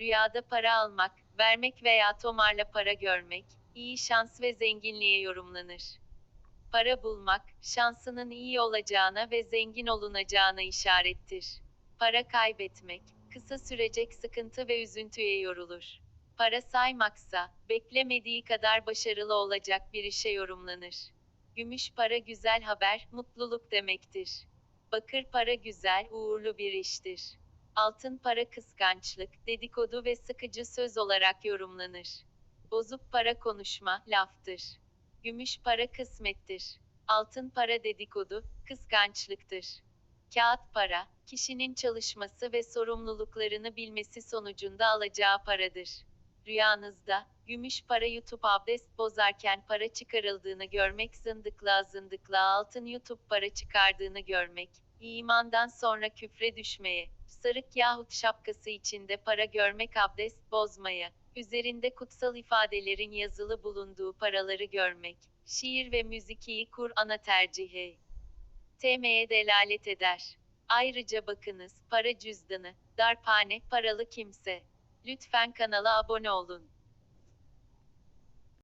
Rüyada para almak, vermek veya tomarla para görmek, iyi şans ve zenginliğe yorumlanır. Para bulmak, şansının iyi olacağına ve zengin olunacağına işarettir. Para kaybetmek, kısa sürecek sıkıntı ve üzüntüye yorulur. Para saymaksa, beklemediği kadar başarılı olacak bir işe yorumlanır. Gümüş para güzel haber, mutluluk demektir. Bakır para güzel, uğurlu bir iştir. Altın para kıskançlık, dedikodu ve sıkıcı söz olarak yorumlanır. Bozuk para konuşma, laftır. Gümüş para kısmettir. Altın para dedikodu, kıskançlıktır. Kağıt para, kişinin çalışması ve sorumluluklarını bilmesi sonucunda alacağı paradır. Rüyanızda, gümüş para YouTube abdest bozarken para çıkarıldığını görmek zındıklığa zındıklığa altın YouTube para çıkardığını görmek, imandan sonra küfre düşmeye, sarık yahut şapkası içinde para görmek abdest bozmaya, üzerinde kutsal ifadelerin yazılı bulunduğu paraları görmek, şiir ve müzikiyi Kur'an'a tercihi, TM'ye delalet eder. Ayrıca bakınız, para cüzdanı, darphane, paralı kimse. Lütfen kanala abone olun.